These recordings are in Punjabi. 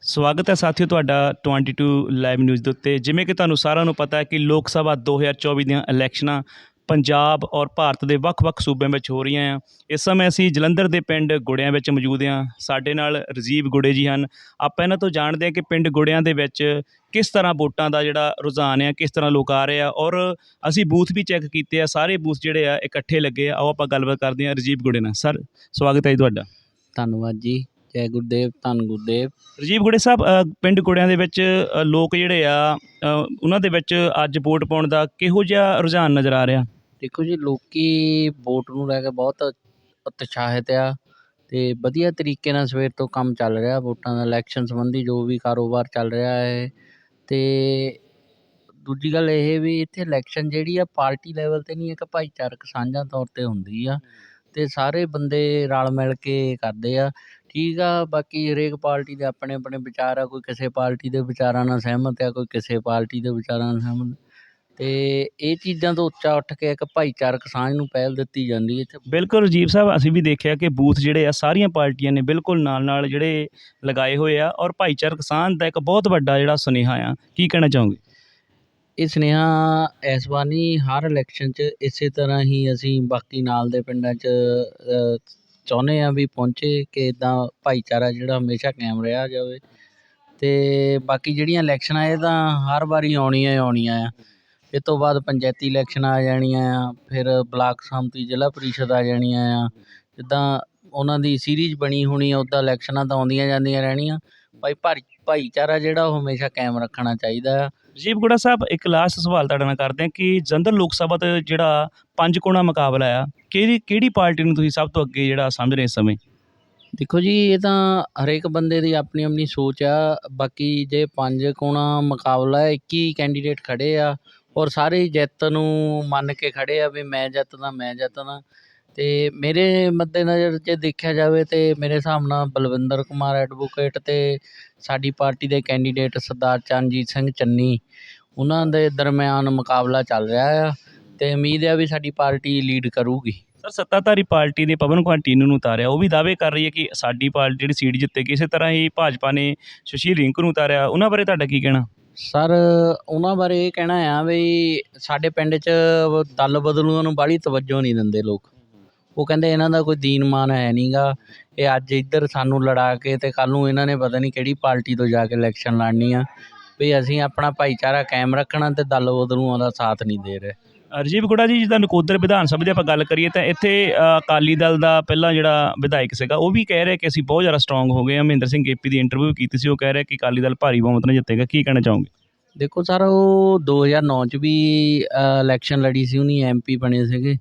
ਸਵਾਗਤ ਹੈ ਸਾਥੀਓ ਤੁਹਾਡਾ 22 ਲਾਈਵ ਨਿਊਜ਼ ਦੇ ਉੱਤੇ। ਜਿਵੇਂ ਕਿ ਤੁਹਾਨੂੰ ਸਾਰਿਆਂ ਨੂੰ ਪਤਾ ਹੈ ਕਿ ਲੋਕ ਸਭਾ 2024 ਦੀਆਂ ਇਲੈਕਸ਼ਨਾਂ ਪੰਜਾਬ ਔਰ ਭਾਰਤ ਦੇ ਵੱਖ-ਵੱਖ ਸੂਬਿਆਂ ਵਿੱਚ ਹੋ ਰਹੀਆਂ ਆ। ਇਸ ਸਮੇਂ ਅਸੀਂ ਜਲੰਧਰ ਦੇ ਪਿੰਡ ਗੁੜਿਆਂ ਵਿੱਚ ਮੌਜੂਦ ਹਾਂ। ਸਾਡੇ ਨਾਲ ਰਜੀਵ ਗੁੜੇ ਜੀ ਹਨ। ਆਪਾਂ ਇਹਨਾਂ ਤੋਂ ਜਾਣਦੇ ਹਾਂ ਕਿ ਪਿੰਡ ਗੁੜਿਆਂ ਦੇ ਵਿੱਚ ਕਿਸ ਤਰ੍ਹਾਂ ਵੋਟਾਂ ਦਾ ਜਿਹੜਾ ਰੁਝਾਨ ਆ, ਕਿਸ ਤਰ੍ਹਾਂ ਲੋਕ ਆ ਰਹੇ ਆ ਔਰ ਅਸੀਂ ਬੂਥ ਵੀ ਚੈੱਕ ਕੀਤੇ ਆ। ਸਾਰੇ ਬੂਥ ਜਿਹੜੇ ਆ ਇਕੱਠੇ ਲੱਗੇ ਆ। ਆਓ ਆਪਾਂ ਗੱਲਬਾਤ ਕਰਦੇ ਹਾਂ ਰਜੀਵ ਗੁੜੇ ਨਾਲ। ਸਰ, ਸਵਾਗਤ ਹੈ ਜੀ ਤੁਹਾਡਾ। ਧੰਨਵਾਦ ਜੀ। ਜੈ ਗੁਰਦੇਵ ਧੰਨ ਗੁਰਦੇਵ। ਰਜੀਵ ਗੁੜੇ ਸਾਹਿਬ ਅ, ਪਿੰਡ ਗੁੜਿਆਂ ਦੇ ਵਿੱਚ ਅ, ਲੋਕ ਜਿਹੜੇ ਆ ਅ, ਉਹਨਾਂ ਦੇ ਵਿੱਚ ਅੱਜ ਵੋਟ ਪਾਉਣ ਦਾ ਕਿਹੋ ਜਿਹਾ ਰੁਝਾਨ ਨਜ਼ਰ ਆ ਰਿਹਾ? ਦੇਖੋ ਜੀ ਲੋਕੀ ਵੋਟ ਨੂੰ ਲੈ ਕੇ ਬਹੁਤ ਉਤਸ਼ਾਹਿਤ ਆ ਤੇ ਵਧੀਆ ਤਰੀਕੇ ਨਾਲ ਸਵੇਰ ਤੋਂ ਕੰਮ ਚੱਲ ਰਿਹਾ ਵੋਟਾਂ ਦਾ ਇਲੈਕਸ਼ਨ ਸੰਬੰਧੀ ਜੋ ਵੀ ਕਾਰੋਬਾਰ ਚੱਲ ਰਿਹਾ ਹੈ। ਤੇ ਦੂਜੀ ਗੱਲ ਇਹ ਵੀ ਇੱਥੇ ਇਲੈਕਸ਼ਨ ਜਿਹੜੀ ਆ ਪਾਰਟੀ ਲੈਵਲ ਤੇ ਨਹੀਂ ਇੱਕ ਭਾਈਚਾਰਕ ਸਾਂਝਾ ਤੌਰ ਤੇ ਹੁੰਦੀ ਆ। ਤੇ ਸਾਰੇ ਬੰਦੇ ਰਲ ਮਿਲ ਕੇ ਕਰਦੇ ਆ। ਠੀਕ ਆ, ਬਾਕੀ ਹਰੇਕ ਪਾਰਟੀ ਦੇ ਆਪਣੇ ਆਪਣੇ ਵਿਚਾਰ ਆ, ਕੋਈ ਕਿਸੇ ਪਾਰਟੀ ਦੇ ਵਿਚਾਰਾਂ ਨਾਲ ਸਹਿਮਤ ਆ, ਕੋਈ ਕਿਸੇ ਪਾਰਟੀ ਦੇ ਵਿਚਾਰਾਂ ਨਾਲ ਸਹਿਮਤ। ਅਤੇ ਇਹ ਚੀਜ਼ਾਂ ਤੋਂ ਉੱਚਾ ਉੱਠ ਕੇ ਇੱਕ ਭਾਈਚਾਰਕ ਸਾਂਝ ਨੂੰ ਪਹਿਲ ਦਿੱਤੀ ਜਾਂਦੀ ਹੈ ਇੱਥੇ। ਬਿਲਕੁਲ ਰਜੀਵ ਸਾਹਿਬ, ਅਸੀਂ ਵੀ ਦੇਖਿਆ ਕਿ ਬੂਥ ਜਿਹੜੇ ਆ, ਸਾਰੀਆਂ ਪਾਰਟੀਆਂ ਨੇ ਬਿਲਕੁਲ ਨਾਲ ਨਾਲ ਜਿਹੜੇ ਲਗਾਏ ਹੋਏ ਆ ਔਰ ਭਾਈਚਾਰਕ ਸਾਂਝ ਦਾ ਇੱਕ ਬਹੁਤ ਵੱਡਾ ਜਿਹੜਾ ਸੁਨੇਹਾ ਆ। ਕੀ ਕਹਿਣਾ ਚਾਹੋਗੇ? ਇਹ ਸੁਨੇਹਾ ਇਸ ਵਾਰ ਨਹੀਂ, ਹਰ ਇਲੈਕਸ਼ਨ 'ਚ ਇਸੇ ਤਰ੍ਹਾਂ ਹੀ ਅਸੀਂ ਬਾਕੀ ਨਾਲ ਦੇ ਪਿੰਡਾਂ 'ਚ ਚਾਹੁੰਦੇ ਹਾਂ ਵੀ ਪਹੁੰਚੇ ਕਿ ਇੱਦਾਂ ਭਾਈਚਾਰਾ ਜਿਹੜਾ ਹਮੇਸ਼ਾ ਕਾਇਮ ਰਿਹਾ ਜਾਵੇ। ਅਤੇ ਬਾਕੀ ਜਿਹੜੀਆਂ ਇਲੈਕਸ਼ਨਾਂ ਇਹ ਤਾਂ ਹਰ ਵਾਰੀ ਆਉਣੀਆਂ ਹੀ ਆਉਣੀਆਂ ਆ। ਇਹ ਤੋਂ ਬਾਅਦ ਪੰਚਾਇਤੀ ਇਲੈਕਸ਼ਨਾਂ ਆ ਜਾਣੀਆਂ ਆ, ਫਿਰ ਬਲਾਕ ਸੰਮਤੀ ਜ਼ਿਲ੍ਹਾ ਪ੍ਰੀਸ਼ਦ ਆ ਜਾਣੀਆਂ ਆ। ਜਿੱਦਾਂ ਉਹਨਾਂ ਦੀ ਸੀਰੀਜ਼ ਬਣੀ ਹੋਣੀ ਆ ਉੱਦਾਂ ਇਲੈਕਸ਼ਨਾਂ ਤਾਂ ਆਉਂਦੀਆਂ ਜਾਂਦੀਆਂ ਰਹਿਣੀਆਂ। ਭਾਈ ਭਾਈ ਭਾਈਚਾਰਾ ਜਿਹੜਾ ਉਹ ਹਮੇਸ਼ਾ ਕਾਇਮ ਰੱਖਣਾ ਚਾਹੀਦਾ। ਆ ਰਜੀਵ ਗੁੜਾ ਸਾਹਿਬ ਇੱਕ ਲਾਸਟ ਸਵਾਲ ਤੁਹਾਡੇ ਨਾਲ ਕਰਦੇ ਹਾਂ ਕਿ ਜਲੰਧਰ ਲੋਕ ਸਭਾ ਤੇ ਜਿਹੜਾ ਪੰਜ ਕੋਣਾ ਮੁਕਾਬਲਾ ਆ ਕਿਹੜੀ ਕਿਹੜੀ ਪਾਰਟੀ ਨੂੰ ਤੁਸੀਂ ਸਭ ਤੋਂ ਅੱਗੇ ਜਿਹੜਾ ਸਮਝ ਰਹੇ ਇਸ ਸਮੇਂ? ਦੇਖੋ ਜੀ ਇਹ ਤਾਂ ਹਰੇਕ ਬੰਦੇ ਦੀ ਆਪਣੀ ਆਪਣੀ ਸੋਚ ਆ। ਬਾਕੀ ਜੇ ਪੰਜ ਕੋਣਾ ਮੁਕਾਬਲਾ ਹੈ 21 ਕੈਂਡੀਡੇਟ ਖੜੇ ਆ ਔਰ ਸਾਰੇ ਜਿੱਤ ਨੂੰ ਮੰਨ ਕੇ ਖੜੇ ਆ ਵੀ ਮੈਂ ਜਿੱਤਦਾ ਮੈਂ ਜਿੱਤਦਾ। ਤੇ ਮੇਰੇ ਮੱਦੇ ਨਜ਼ਰ ਜੇ ਦੇਖਿਆ ਜਾਵੇ ਤੇ ਮੇਰੇ ਹਿਸਾਬ ਨਾਲ ਬਲਵਿੰਦਰ ਕੁਮਾਰ ਐਡਵੋਕੇਟ ਤੇ ਸਾਡੀ ਪਾਰਟੀ ਦੇ ਕੈਂਡੀਡੇਟ ਸਰਦਾਰ ਚਰਨਜੀਤ ਸਿੰਘ ਚੰਨੀ ਉਹਨਾਂ ਦੇ ਦਰਮਿਆਨ ਮੁਕਾਬਲਾ ਚੱਲ ਰਿਹਾ ਆ ਤੇ ਉਮੀਦ ਹੈ ਵੀ ਸਾਡੀ ਪਾਰਟੀ ਲੀਡ ਕਰੂਗੀ। ਸਰ ਸੱਤਾਧਾਰੀ ਪਾਰਟੀ ਨੇ ਪਵਨ ਕੁਮਾਰ ਟੀਨੂ ਨੂੰ ਉਤਾਰਿਆ ਉਹ ਵੀ ਦਾਅਵੇ ਕਰ ਰਹੀ ਹੈ ਕਿ ਸਾਡੀ ਪਾਰਟੀ ਜਿਹੜੀ ਸੀਟ ਜਿੱਤੇਗੀ ਇਸੇ ਤਰ੍ਹਾਂ ਹੀ ਭਾਜਪਾ ਨੇ ਸੁਸ਼ੀਲ ਰਿੰਕੂ ਨੂੰ ਉਤਾਰਿਆ ਉਹਨਾਂ ਬਾਰੇ ਤੁਹਾਡਾ ਕੀ ਕਹਿਣਾ? ਸਰ ਉਹਨਾਂ ਬਾਰੇ ਇਹ ਕਹਿਣਾ ਆ ਵੀ ਸਾਡੇ ਪਿੰਡ 'ਚ ਦਲ ਬਦਲੂਆਂ ਨੂੰ ਬਾਹਲੀ ਤਵੱਜੋ ਨਹੀਂ ਦਿੰਦੇ ਲੋਕ। ਉਹ ਕਹਿੰਦੇ ਇਹਨਾਂ ਦਾ ਕੋਈ ਦੀਨ ਮਾਨ ਹੈ ਨਹੀਂਗਾ ਇਹ ਅੱਜ ਇੱਧਰ ਸਾਨੂੰ ਲੜਾ ਕੇ ਤੇ ਕੱਲ ਨੂੰ ਇਹਨਾਂ ਨੇ ਪਤਾ ਨਹੀਂ ਕਿਹੜੀ ਪਾਰਟੀ ਤੋਂ ਜਾ ਕੇ ਇਲੈਕਸ਼ਨ ਲੜਨੀ ਆ। ਵੀ ਅਸੀਂ ਆਪਣਾ ਭਾਈਚਾਰਾ ਕਾਇਮ ਰੱਖਣਾ ਤੇ ਦਲ ਬਦਲੂਆਂ ਦਾ ਸਾਥ ਨਹੀਂ ਦੇ ਰਹੇ। ਰਜੀਵ ਗੁੜਾ ਜੀ ਜਿੱਦਾਂ ਨਕੋਦਰ ਵਿਧਾਨ ਸਭਾ ਦੀ ਆਪਾਂ ਗੱਲ ਕਰੀਏ ਤਾਂ ਇੱਥੇ ਅਕਾਲੀ ਦਲ ਦਾ ਪਹਿਲਾਂ ਜਿਹੜਾ ਵਿਧਾਇਕ ਸੀਗਾ ਉਹ ਵੀ ਕਹਿ ਰਿਹਾ ਕਿ ਅਸੀਂ ਬਹੁਤ ਜ਼ਿਆਦਾ ਸਟਰੋਂਗ ਹੋ ਗਏ ਹਾਂ। ਮਹਿੰਦਰ ਸਿੰਘ ਗੇਪੀ ਦੀ ਇੰਟਰਵਿਊ ਕੀਤੀ ਸੀ ਉਹ ਕਹਿ ਰਿਹਾ ਕਿ ਅਕਾਲੀ ਦਲ ਭਾਰੀ ਬਹੁਮਤ ਨਾਲ ਜਿੱਤੇਗਾ। ਕੀ ਕਹਿਣਾ ਚਾਹੋਗੇ? ਦੇਖੋ ਸਰ ਉਹ 2009 ਚ ਵੀ ਇਲੈਕਸ਼ਨ ਲੜੀ ਸੀ ਉਹਨੀ ਐਮਪੀ ਬਣੇ ਸੀਗੇ।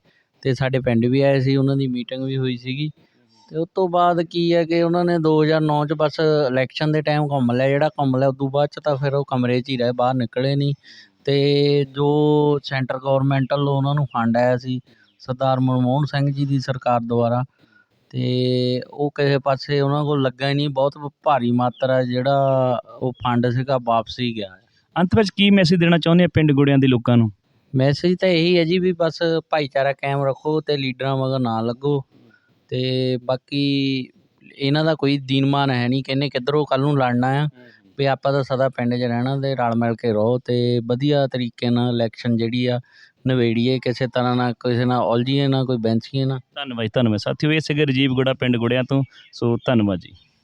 ਅਤੇ ਸਾਡੇ ਪਿੰਡ ਵੀ ਆਏ ਸੀ, ਉਹਨਾਂ ਦੀ ਮੀਟਿੰਗ ਵੀ ਹੋਈ ਸੀਗੀ। ਅਤੇ ਉਹ ਤੋਂ ਬਾਅਦ ਕੀ ਹੈ ਕਿ ਉਹਨਾਂ ਨੇ 2009 ਚ ਬਸ ਇਲੈਕਸ਼ਨ ਦੇ ਟਾਈਮ ਘੁੰਮ ਲਿਆ, ਜਿਹੜਾ ਘੁੰਮ ਲਿਆ ਉਦੋਂ ਬਾਅਦ ਚ ਤਾਂ ਫਿਰ ਉਹ ਕਮਰੇ 'ਚ ਹੀ ਰਹੇ, ਬਾਹਰ ਨਿਕਲੇ ਨਹੀਂ ਅਤੇ ਜੋ ਸੈਂਟਰ ਗੌਰਮੈਂਟ ਵੱਲੋਂ ਉਹਨਾਂ ਨੂੰ ਫੰਡ ਆਇਆ ਸੀ, ਸਰਦਾਰ ਮਨਮੋਹਨ ਸਿੰਘ ਜੀ ਦੀ ਸਰਕਾਰ ਦੁਆਰਾ। ਅਤੇ ਉਹ ਕਿਸੇ ਪਾਸੇ ਉਹਨਾਂ ਕੋਲ ਲੱਗਾ ਹੀ ਨਹੀਂ ਬਹੁਤ ਭਾਰੀ ਮਾਤਰਾ ਜਿਹੜਾ ਉਹ ਫੰਡ ਸੀਗਾ ਵਾਪਸ ਹੀ ਗਿਆ। ਅੰਤ ਵਿੱਚ ਕੀ ਮੈਸੇਜ ਦੇਣਾ ਚਾਹੁੰਦੇ ਆ ਪਿੰਡ ਗੁੜਿਆਂ ਦੇ ਲੋਕਾਂ ਨੂੰ? ਮੈਸੇਜ ਤਾਂ ਇਹੀ ਹੈ ਜੀ ਵੀ ਬਸ ਭਾਈਚਾਰਾ ਕਾਇਮ ਰੱਖੋ ਅਤੇ ਲੀਡਰਾਂ ਮਗਰ ਨਾ ਲੱਗੋ। ਅਤੇ ਬਾਕੀ ਇਹਨਾਂ ਦਾ ਕੋਈ ਦੀਨਮਾਨ ਹੈ ਨਹੀਂ ਕਹਿੰਦੇ ਕਿੱਧਰੋਂ ਕੱਲ੍ਹ ਨੂੰ ਲੜਨਾ ਆ। ਵੀ ਆਪਾਂ ਤਾਂ ਸਦਾ ਪਿੰਡ 'ਚ ਰਹਿਣਾ ਅਤੇ ਰਲ ਮਿਲ ਕੇ ਰਹੋ ਅਤੇ ਵਧੀਆ ਤਰੀਕੇ ਨਾਲ ਇਲੈਕਸ਼ਨ ਜਿਹੜੀ ਆ ਨਿਬੇੜੀਏ ਕਿਸੇ ਤਰ੍ਹਾਂ ਨਾਲ ਕਿਸੇ ਨਾਲ ਉਲਝੀਏ ਨਾ ਕੋਈ ਬੈਂਚੀਏ ਨਾ। ਧੰਨਵਾਦ ਜੀ, ਧੰਨਵਾਦ। ਸਾਥੀਓ ਇਹ ਸੀਗੇ ਰਾਜੀਵ ਗੁੜਾ ਪਿੰਡ ਗੁੜਿਆਂ ਤੋਂ। ਸੋ ਧੰਨਵਾਦ ਜੀ।